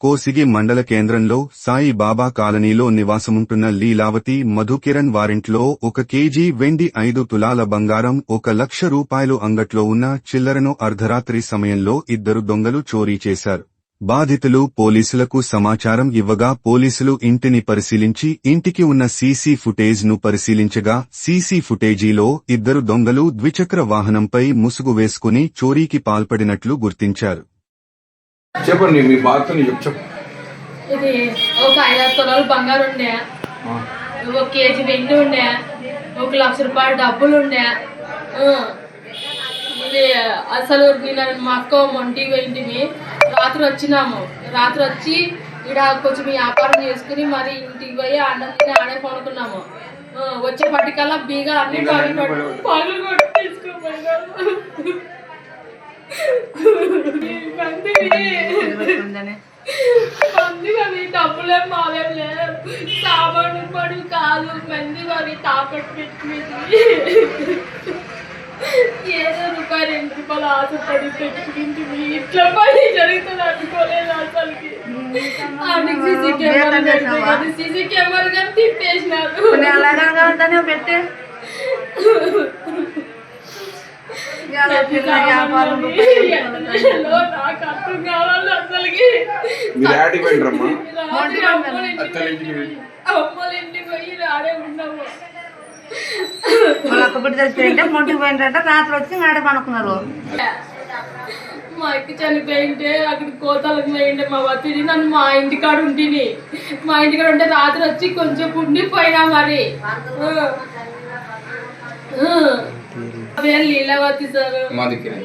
కోసిగి మండల కేంద్రంలో సాయి బాబా కాలనీలో నివాసముంటున్న లీలావతి మధుకిరణ్ వారింట్లో ఒక కేజీ వెండి ఐదు తులాల బంగారం ఒక లక్ష రూపాయలు అంగట్లో ఉన్న చిల్లరను అర్ధరాత్రి సమయంలో ఇద్దరు దొంగలు చోరీ చేశారు. బాధితులు పోలీసులకు సమాచారం ఇవ్వగా పోలీసులు ఇంటిని పరిశీలించి ఇంటికి ఉన్న సీసీ ఫుటేజ్ను పరిశీలించగా సీసీ ఫుటేజీలో ఇద్దరు దొంగలు ద్విచక్ర వాహనంపై ముసుగు వేసుకుని చోరీకి పాల్పడినట్లు గుర్తించారు. చెప్పండి మీ బాధతో చెప్పు చెప్పు. ఇది ఒక ఐదారు తులాలు బంగారు ఉండే. ఒక కేజీ వెండి ఉండే. ఒక లక్ష రూపాయల డబ్బులు ఉండే. ఇది అసలు నేను మా అక్క మొంటికి వెళ్ళింటిమి రాత్రి వచ్చినాము. రాత్రి వచ్చి ఇక్కడ కొంచెం వ్యాపారం చేసుకుని మరి ఇంటికి పోయి అన్నం తిని ఆడే కొనుక్కున్నాము వచ్చే పట్టికల్లా బీగా అన్ని పగలు కొట్టి పగలు కొట్టి మంది అవి డబ్బులేం లేదు సామాను పడి కాదు మంది అవి తాకట్టు పెట్టుకుంది. ఏదో రూపాయి రెండు రూపాయలు ఆశపడి పెట్టుకుంటుంది ఇట్లా పని జరుగుతుంది అనుకోలేదు అసలుకి. సీసీ కెమెరా పెడితే కానీ సీసీ కెమెరా కానీ తిప్పేసినారు. పెట్టి. పోయి రాడే ఉన్నాము. వాళ్ళ అక్క బిడ్డ చచ్చిపోయింటే మొంటికి పోయిందంటే రాత్రి వచ్చి ఆడ పనుకున్నారు. మా అక్క చనిపోయింటే అక్కడ కోతలకు పోయిండే మా వత్తిడి. నన్ను మా ఇంటికాడ ఉంటిని మా ఇంటికాడ ఉంటే రాత్రి వచ్చి కొంచెం ఉండిపోయినా మరి. ಮಾಡ್ತೀರಿ ಲೀಲಾವತಿ ಸರ್ ಮದಕಿರಿ